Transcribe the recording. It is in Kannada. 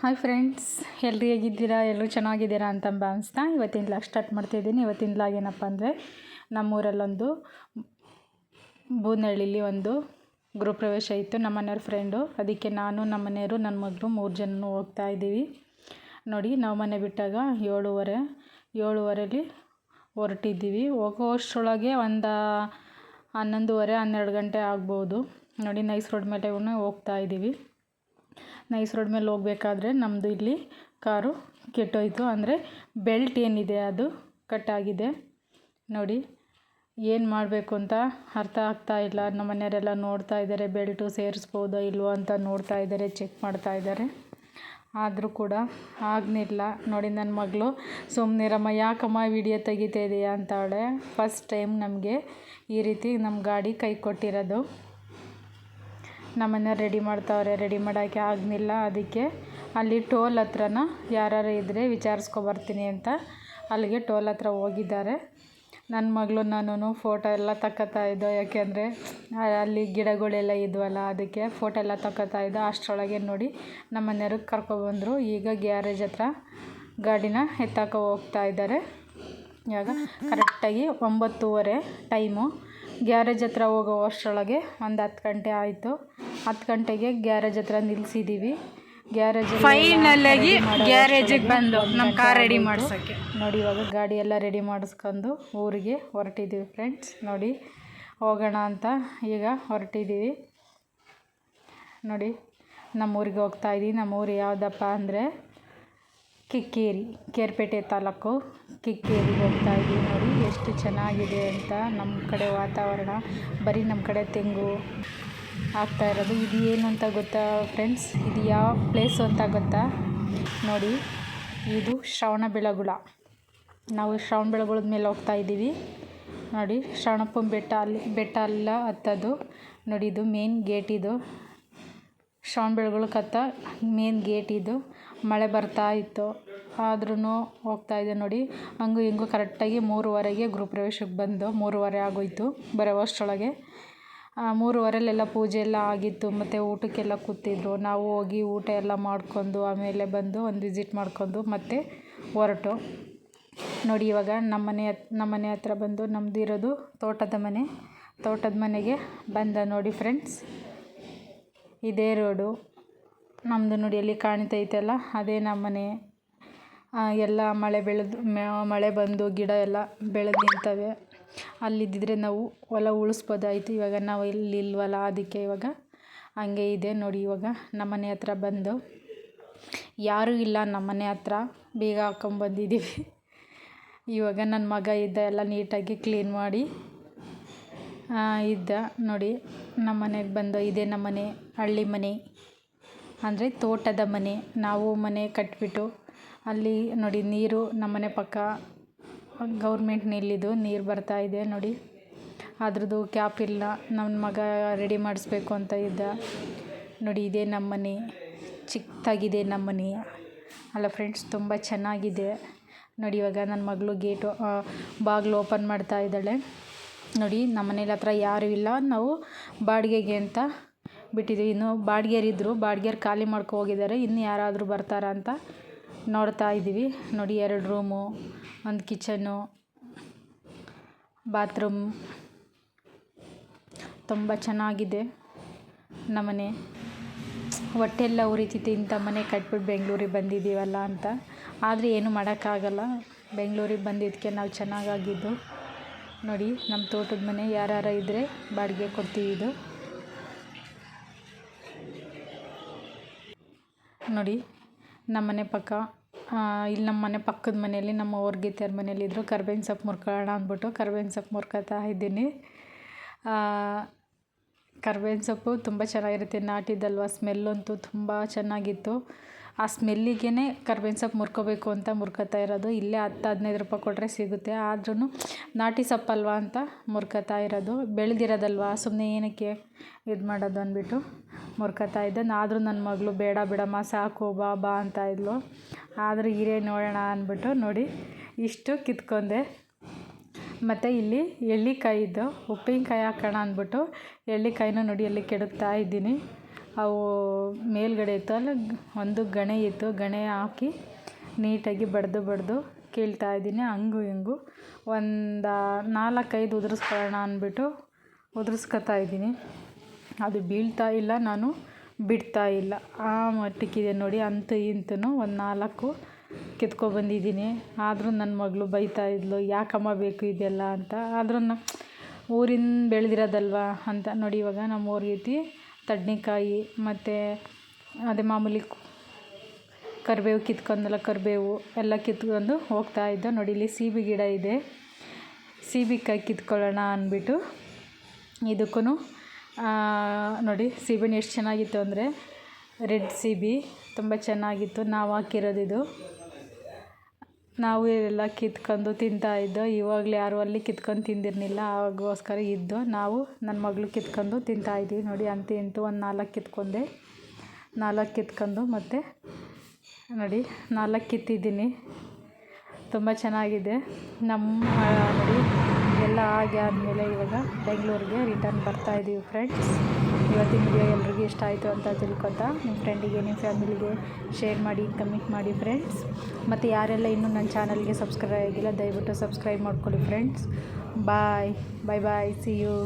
ಹಾಯ್ ಫ್ರೆಂಡ್ಸ್ ಎಲ್ಲರೂ ಹೇಗಿದ್ದೀರಾ? ಎಲ್ಲರೂ ಚೆನ್ನಾಗಿದ್ದೀರಾ ಅಂತ ಭಾವಿಸ್ತಾ ಇವತ್ತಿನ ಲಾಗ್ ಸ್ಟಾರ್ಟ್ ಮಾಡ್ತಾಯಿದ್ದೀನಿ ಇವತ್ತಿನ ಲಾಗ್ ಏನಪ್ಪ ಅಂದರೆ, ನಮ್ಮೂರಲ್ಲೊಂದು ಬೂನಹಳ್ಳಿಲಿ ಒಂದು ಗೃಹಪ್ರವೇಶ ಇತ್ತು. ನಮ್ಮ ಮನೆಯವ್ರ ಫ್ರೆಂಡು ಅದಕ್ಕೆ ನಾನು ನಮ್ಮ ಮನೆಯವರು ನನ್ನ ಮಗಳು ಮೂರು ಜನನೂ ಹೋಗ್ತಾ ಇದ್ದೀವಿ. ನೋಡಿ, ನಾವು ಮನೆ ಬಿಟ್ಟಾಗ ಏಳುವರೆ, ಏಳುವರೆಲಿ ಹೊರಟಿದ್ದೀವಿ. ಹೋಗೋ ಅಷ್ಟರೊಳಗೆ ಒಂದು ಹನ್ನೊಂದುವರೆ, ಹನ್ನೆರಡು ಗಂಟೆ ಆಗ್ಬೋದು. ನೋಡಿ ನೈಸ್ ರೋಡ್ ಮೇಲೆ ಹೋಗ್ತಾ ಇದ್ದೀವಿ. ನೈಸ್ ರೋಡ್ ಮೇಲೆ ಹೋಗ್ಬೇಕಾದ್ರೆ ನಮ್ಮದು ಇಲ್ಲಿ ಕಾರು ಕೆಟ್ಟೋಯಿತು. ಅಂದರೆ ಬೆಲ್ಟ್ ಏನಿದೆ ಅದು ಕಟ್ಟಾಗಿದೆ. ನೋಡಿ, ಏನು ಮಾಡಬೇಕು ಅಂತ ಅರ್ಥ ಆಗ್ತಾ ಇಲ್ಲ. ನಮ್ಮ ಮನೆಯವರೆಲ್ಲ ನೋಡ್ತಾ ಇದ್ದಾರೆ, ಬೆಲ್ಟು ಸೇರಿಸ್ಬೋದೋ ಇಲ್ವೋ ಅಂತ ನೋಡ್ತಾ ಇದ್ದಾರೆ, ಚೆಕ್ ಮಾಡ್ತಾ ಇದ್ದಾರೆ. ಆದರೂ ಕೂಡ ಆಗಲಿಲ್ಲ. ನೋಡಿ ನನ್ನ ಮಗಳು ಸುಮ್ಮನಿರಮ್ಮ ಯಾಕಮ್ಮ ವಿಡಿಯೋ ತೆಗಿತಾ ಇದೆಯಾ? ಅಂತಾಳೆ ಫಸ್ಟ್ ಟೈಮ್ ನಮಗೆ ಈ ರೀತಿ ನಮ್ಮ ಗಾಡಿ ಕೈ ಕೊಟ್ಟಿರೋದು. ನಮ್ಮನ್ನ ರೆಡಿ ಮಾಡ್ತಾವ್ರೆ ರೆಡಿ ಮಾಡೋಕ್ಕೆ ಆಗಲಿಲ್ಲ ಅದಕ್ಕೆ ಅಲ್ಲಿ ಟೋಲ್ ಹತ್ರನ ಯಾರು ಇದ್ದರೆ ವಿಚಾರಿಸ್ಕೊಬರ್ತೀನಿ ಅಂತ ಅಲ್ಲಿಗೆ ಟೋಲ್ ಹತ್ರ ಹೋಗಿದ್ದಾರೆ. ನನ್ನ ಮಗಳು ನಾನು ಫೋಟೋ ಎಲ್ಲ ತಕ್ಕೊತಾ ಇದ್ದೋ ಯಾಕೆಂದರೆ ಅಲ್ಲಿ ಗಿಡಗಳೆಲ್ಲ ಇದ್ವಲ್ಲ, ಅದಕ್ಕೆ ಫೋಟೋ ಎಲ್ಲ ತಕ್ಕೊತಾ ಇದ್ದೋ, ಅಷ್ಟರೊಳಗೆ ನೋಡಿ ನಮ್ಮ ಮನೆಯವ್ರಿಗೆ ಕರ್ಕೊಬಂದರು ಈಗ ಗ್ಯಾರೇಜ್ ಹತ್ರ ಗಾಡಿನ ಎತ್ತಾಕ ಹೋಗ್ತಾ ಇದ್ದಾರೆ. ಇವಾಗ ಕರೆಕ್ಟಾಗಿ ಒಂಬತ್ತೂವರೆ ಟೈಮು ಗ್ಯಾರೇಜ್ ಹತ್ರ ಹೋಗೋ ಅಷ್ಟರೊಳಗೆ ಒಂದು ಹತ್ತು ಗಂಟೆ ಆಯಿತು. ಹತ್ತು ಗಂಟೆಗೆ ಗ್ಯಾರೇಜ್ ಹತ್ರ ನಿಲ್ಸಿದೀವಿ. ಗ್ಯಾರೇಜ್ ಫೈನಲ್ ಆಗಿ ಗ್ಯಾರೇಜಿಗೆ ಬಂದು ನಮ್ಮ ಕಾರ್ ರೆಡಿ ಮಾಡ್ಸೋಕ್ಕೆ. ನೋಡಿ ಇವಾಗ ಗಾಡಿ ಎಲ್ಲ ರೆಡಿ ಮಾಡಿಸ್ಕೊಂಡು ಊರಿಗೆ ಹೊರಟಿದ್ದೀವಿ ಫ್ರೆಂಡ್ಸ್ ನೋಡಿ ಹೋಗೋಣ ಅಂತ ಈಗ ಹೊರಟಿದ್ದೀವಿ ನೋಡಿ ನಮ್ಮ ಊರಿಗೆ ಹೋಗ್ತಾ ಇದ್ದೀವಿ ನಮ್ಮ ಊರು ಯಾವುದಪ್ಪ ಅಂದರೆ ಕಿಕ್ಕೇರಿ ಕೇರ್ಪೇಟೆ ತಾಲೂಕು ಕಿಕ್ಕೇರಿಗೆ ಹೋಗ್ತಾ ಇದ್ದೀವಿ ನೋಡಿ ಎಷ್ಟು ಚೆನ್ನಾಗಿದೆ ಅಂತ ನಮ್ಮ ಕಡೆ ವಾತಾವರಣ. ಬರೀ ನಮ್ಮ ಕಡೆ ತೆಂಗು ಆಗ್ತಾ ಇರೋದು. ಇದು ಏನು ಅಂತ ಗೊತ್ತಾ ಫ್ರೆಂಡ್ಸ್ ಇದು ಯಾವ ಪ್ಲೇಸು ಅಂತ ಗೊತ್ತಾ? ನೋಡಿ, ಇದು ಶ್ರವಣ ಬೆಳಗುಳ. ನಾವು ಶ್ರವಣ ಬೆಳಗುಳದ ಮೇಲೆ ಹೋಗ್ತಾ ಇದ್ದೀವಿ. ನೋಡಿ ಶ್ರವಣಪ್ಪನ ಬೆಟ್ಟ ಅಲ್ಲಿ, ಬೆಟ್ಟ ಅಲ್ಲ ಹತ್ತದು. ನೋಡಿ, ಇದು ಮೇನ್ ಗೇಟ್ ಇದು. ಶ್ರವಣ ಬೆಳಗುಳಕ್ಕೆ ಹತ್ತ ಮೇನ್ ಗೇಟ್ ಇದು. ಮಳೆ ಬರ್ತಾ ಇತ್ತು. ಆದ್ರೂ ಹೋಗ್ತಾ ಇದೆ ನೋಡಿ. ಹಂಗೂ ಹಿಂಗೂ ಕರೆಕ್ಟಾಗಿ ಮೂರುವರೆಗೆ ಗೃಹಪ್ರವೇಶಕ್ಕೆ ಬಂದು ಮೂರುವರೆ ಆಗೋಯ್ತು. ಬರೋವಷ್ಟರೊಳಗೆ ಮೂರುವರೆಲೆಲ್ಲ ಪೂಜೆ ಎಲ್ಲ ಆಗಿತ್ತು, ಮತ್ತು ಊಟಕ್ಕೆಲ್ಲ ಕೂತಿದ್ರು. ನಾವು ಹೋಗಿ ಊಟ ಎಲ್ಲ ಮಾಡ್ಕೊಂಡು ಆಮೇಲೆ ಬಂದು ಒಂದು ವಿಸಿಟ್ ಮಾಡ್ಕೊಂಡು ಮತ್ತೆ ಹೊರಟು. ನೋಡಿ, ಇವಾಗ ನಮ್ಮ ಮನೆ ನಮ್ಮ ಮನೆ ಹತ್ರ ಬಂದು ನಮ್ಮದು ಇರೋದು ತೋಟದ ಮನೆ. ತೋಟದ ಮನೆಗೆ ಬಂದ ನೋಡಿ ಫ್ರೆಂಡ್ಸ್ ಇದೇ ರೋಡು ನಮ್ಮದು ನೋಡಿ ಎಲ್ಲಿ ಕಾಣ್ತೈತಲ್ಲ ಅದೇ ನಮ್ಮನೆ ಎಲ್ಲ ಮಳೆ ಬೆಳೆದು ಮಳೆ ಬಂದು ಗಿಡ ಎಲ್ಲ ಬೆಳೆದು ನಿಂತವೆ. ಅಲ್ಲಿದ್ದಿದ್ರೆ ನಾವು ಹೊಲ ಉಳಿಸ್ಬೋದಾಯಿತು. ಇವಾಗ ನಾವು ಇಲ್ಲಿ ಇಲ್ವಲ್ಲ, ಅದಕ್ಕೆ ಇವಾಗ ಹಂಗೆ ಇದೆ ನೋಡಿ ಇವಾಗ ನಮ್ಮ ಮನೆ ಹತ್ರ ಬಂದು. ಯಾರೂ ಇಲ್ಲ, ನಮ್ಮ ಮನೆ ಹತ್ರ ಬೇಗ ಹಾಕ್ಕೊಂಬಂದಿದ್ದೀವಿ ಇವಾಗ ನನ್ನ ಮಗ ಇದ್ದ, ಎಲ್ಲ ನೀಟಾಗಿ ಕ್ಲೀನ್ ಮಾಡಿ ಇದ್ದ ನೋಡಿ ನಮ್ಮ ಮನೆಗೆ ಬಂದು ಇದೇ ನಮ್ಮ ಮನೆ, ಹಳ್ಳಿ ಮನೆ. ಅಂದರೆ ತೋಟದ ಮನೆ. ನಾವು ಮನೆ ಕಟ್ಟಿಬಿಟ್ಟು ಅಲ್ಲಿ ನೋಡಿ ನೀರು ನಮ್ಮ ಮನೆ ಪಕ್ಕ ಗೌರ್ಮೆಂಟ್ ನಿಲ್ಲಿದ್ದು, ನೀರು ಬರ್ತಾ ಇದೆ ನೋಡಿ. ಅದ್ರದ್ದು ಕ್ಯಾಪ್ ಇಲ್ಲ. ನನ್ನ ಮಗ ರೆಡಿ ಮಾಡಿಸ್ಬೇಕು ಅಂತ ಇದ್ದ. ನೋಡಿ, ಇದೇ ನಮ್ಮ ಮನೆ. ಚಿಕ್ಕದಾಗಿದೆ ನಮ್ಮ ಮನೆ. ಅಲ್ಲ ಫ್ರೆಂಡ್ಸ್ ತುಂಬ ಚೆನ್ನಾಗಿದೆ. ನೋಡಿ, ಇವಾಗ ನನ್ನ ಮಗಳು ಗೇಟು ಬಾಗಿಲು ಓಪನ್ ಮಾಡ್ತಾ ಇದ್ದಾಳೆ. ನೋಡಿ, ನಮ್ಮ ಮನೇಲಿ ಹತ್ರ ಯಾರೂ ಇಲ್ಲ. ನಾವು ಬಾಡಿಗೆಗೆ ಅಂತ ಬಿಟ್ಟಿದ್ದೀವಿ. ಇನ್ನು ಬಾಡಿಗೆರಿದ್ರು ಬಾಡಿಗೆರು ಖಾಲಿ ಮಾಡ್ಕೊ ಹೋಗಿದ್ದಾರೆ. ಇನ್ನು ಯಾರಾದರೂ ಬರ್ತಾರಾ ಅಂತ ನೋಡ್ತಾ ಇದ್ದೀವಿ. ನೋಡಿ, ಎರಡು ರೂಮು ಒಂದು ಕಿಚನು ಬಾತ್ರೂಮ್ ತುಂಬ ಚೆನ್ನಾಗಿದೆ ನಮ್ಮನೆ. ಹೊಟ್ಟೆಲ್ಲ ಉರಿತಿತ್ತು. ಇಂಥ ಮನೆ ಕಟ್ಬಿಟ್ಟು ಬೆಂಗಳೂರಿಗೆ ಬಂದಿದ್ದೀವಲ್ಲ ಅಂತ. ಆದರೆ ಏನು ಮಾಡೋಕ್ಕಾಗಲ್ಲ. ಬೆಂಗಳೂರಿಗೆ ಬಂದಿದ್ದಕ್ಕೆ ನಾವು ಚೆನ್ನಾಗಾಗಿದ್ದು. ನೋಡಿ, ನಮ್ಮ ತೋಟದ ಮನೆ ಯಾರು ಇದ್ದರೆ ಬಾಡಿಗೆ ಕೊಡ್ತೀವಿ ಇದು. ನೋಡಿ ನಮ್ಮನೆ ಪಕ್ಕ ಇಲ್ಲಿ ನಮ್ಮ ಮನೆ ಪಕ್ಕದ ಮನೆಯಲ್ಲಿ ನಮ್ಮ ಅವ್ರ ಇದ್ದರು ಕರ್ಬೇವಿನ ಸೊಪ್ಪು ಮುರ್ಕೊಳ್ಳೋಣ ಅಂದ್ಬಿಟ್ಟು ಕರ್ಬೇವಿನ ಸೊಪ್ಪು ಮುರ್ಕೋತಾ ಇದ್ದೀನಿ. ಕರ್ಬೇವಿನ ಸೊಪ್ಪು ತುಂಬ ಚೆನ್ನಾಗಿರುತ್ತೆ. ನಾಟಿದಲ್ವ ಸ್ಮೆಲ್ಲಂತೂ ತುಂಬ ಚೆನ್ನಾಗಿತ್ತು. ಆ ಸ್ಮೆಲ್ಲಿಗೇ ಕರ್ಬೇವಿನ ಸೊಪ್ಪು ಮುರ್ಕೋಬೇಕು ಅಂತ ಮುರ್ಕೋತಾ ಇರೋದು. ಇಲ್ಲೇ ಹತ್ತು, ಹದಿನೈದು ರೂಪಾಯಿ ಕೊಟ್ಟರೆ ಸಿಗುತ್ತೆ. ಆದ್ರೂ ನಾಟಿ ಸೊಪ್ಪಲ್ವಾ ಅಂತ ಮುರ್ಕೋತಾ ಇರೋದು. ಬೆಳೆದಿರೋದಲ್ವ? ಸುಮ್ಮನೆ ಏನಕ್ಕೆ ಇದು ಮಾಡೋದು ಅಂದ್ಬಿಟ್ಟು. ಮುರ್ಕೊತಾ ಇದ್ದೆ. ಆದರೂ ನನ್ನ ಮಗಳು, ಬೇಡ, ಬಿಡಮ್ಮ, ಸಾಕು, ಬಾ ಬಾ ಅಂತ ಇದ್ಲು. ಆದರೂ ಇರೇ ನೋಡೋಣ ಅಂದ್ಬಿಟ್ಟು ನೋಡಿ ಇಷ್ಟು ಕಿತ್ಕೊಂಡೆ. ಮತ್ತು ಇಲ್ಲಿ ಎಳ್ಳಿಕಾಯಿದ್ದು ಉಪ್ಪಿನಕಾಯಿ ಹಾಕೋಣ ಅಂದ್ಬಿಟ್ಟು ಎಳ್ಳಿಕಾಯಿನ ನೋಡಿ ಎಲ್ಲಿ ಕೆಡಕ್ತಾ ಇದ್ದೀನಿ. ಅವು ಮೇಲ್ಗಡೆ ಇತ್ತು, ಅಲ್ಲ ಒಂದು ಗಣೆ ಇತ್ತು. ಗಣೆ ಹಾಕಿ ನೀಟಾಗಿ ಬಡ್ದು ಬಡ್ದು ಕೀಳ್ತಾ ಇದ್ದೀನಿ. ಹಂಗು ಹಿಂಗು ಒಂದು ನಾಲ್ಕೈದು ಉದುರಿಸ್ಕೊಳ್ಳೋಣ ಅಂದ್ಬಿಟ್ಟು ಉದುರಿಸ್ಕೊತಾ ಇದ್ದೀನಿ. ಅದು ಬೀಳ್ತಾ ಇಲ್ಲ, ನಾನು ಬಿಡ್ತಾ ಇಲ್ಲ. ಆ ಮಟ್ಟಕ್ಕಿದೆ ನೋಡಿ, ಅಂತ ಇಂತೂ ಒಂದು ನಾಲ್ಕು ಕಿತ್ಕೊಬಂದಿದ್ದೀನಿ ಆದರೂ ನನ್ನ ಮಗಳು ಬೈತಾ ಇದ್ಲು, ಯಾಕಮ್ಮ ಬೇಕು ಇದೆಲ್ಲ ಅಂತ. ಆದ್ರೂ ಊರಿಂದ ಬೆಳೆದಿರೋದಲ್ವ ಅಂತ ನೋಡಿ ಇವಾಗ ನಮ್ಮ ಊರ್ಗೈತಿ ತಡ್ನಿಕಾಯಿ ಮತ್ತು ಅದೇ ಮಾಮೂಲಿ ಕರಿಬೇವು ಕಿತ್ಕೊಂಡಲ್ಲ, ಕರಿಬೇವು ಎಲ್ಲ ಕಿತ್ಕೊಂಡು ಹೋಗ್ತಾ ಇದ್ದೆ. ನೋಡಿ, ಇಲ್ಲಿ ಸೀಬೆ ಗಿಡ ಇದೆ. ಸೀಬೆಕಾಯಿ ಕಿತ್ಕೊಳ್ಳೋಣ ಅಂದ್ಬಿಟ್ಟು ಇದಕ್ಕೂ ನೋಡಿ ಸೀಬೆಹಣ್ಣು ಎಷ್ಟು ಚೆನ್ನಾಗಿತ್ತು ಅಂದರೆ ರೆಡ್ ಸೀಬೆ ತುಂಬ ಚೆನ್ನಾಗಿತ್ತು. ನಾವು ಹಾಕಿರೋದಿದು ನಾವು ಎಲ್ಲ ಕಿತ್ಕೊಂಡು ತಿಂತಾ ಇವಾಗಲೂ ಯಾರು ಅಲ್ಲಿ ಕಿತ್ಕೊಂಡು ತಿಂದಿರಲಿಲ್ಲ, ಆಗೋಸ್ಕರ ಇದ್ದು, ನಾವು ನನ್ನ ಮಗಳು ಕಿತ್ಕೊಂಡು ತಿಂತಾ ಇದ್ವಿ ನೋಡಿ, ಅಂತೂ ಇಂತೂ ಒಂದು ನಾಲ್ಕು ಕಿತ್ಕೊಂಡೆ. ನಾಲ್ಕು ಕಿತ್ಕೊಂಡು ಮತ್ತು, ನೋಡಿ, ನಾಲ್ಕು ಕಿತ್ತಿದ್ದೀನಿ. ತುಂಬ ಚೆನ್ನಾಗಿದೆ. ನಮ್ಮ ನೋಡಿ ಎಲ್ಲ ಆಗಿ ಆದಮೇಲೆ ಇವಾಗ ಬೆಂಗಳೂರಿಗೆ ರಿಟರ್ನ್ ಬರ್ತಾ ಇದ್ದೀವಿ ಫ್ರೆಂಡ್ಸ್ ಇವತ್ತಿನ ವಿಡಿಯೋ ಎಲ್ರಿಗೂ ಇಷ್ಟ ಆಯಿತು ಅಂತ ತಿಳ್ಕೊತಾ. ನಿಮ್ಮ ಫ್ರೆಂಡಿಗೆ ನಿಮ್ಮ ಫ್ಯಾಮಿಲಿಗೆ ಶೇರ್ ಮಾಡಿ ಕಮೆಂಟ್ ಮಾಡಿ ಫ್ರೆಂಡ್ಸ್ ಮತ್ತು ಯಾರೆಲ್ಲ ಇನ್ನೂ ನನ್ನ ಚಾನಲ್ಗೆ ಸಬ್ಸ್ಕ್ರೈಬ್ ಆಗಿಲ್ಲ, ದಯವಿಟ್ಟು ಸಬ್ಸ್ಕ್ರೈಬ್ ಮಾಡ್ಕೊಳ್ಳಿ friends bye bye bye see you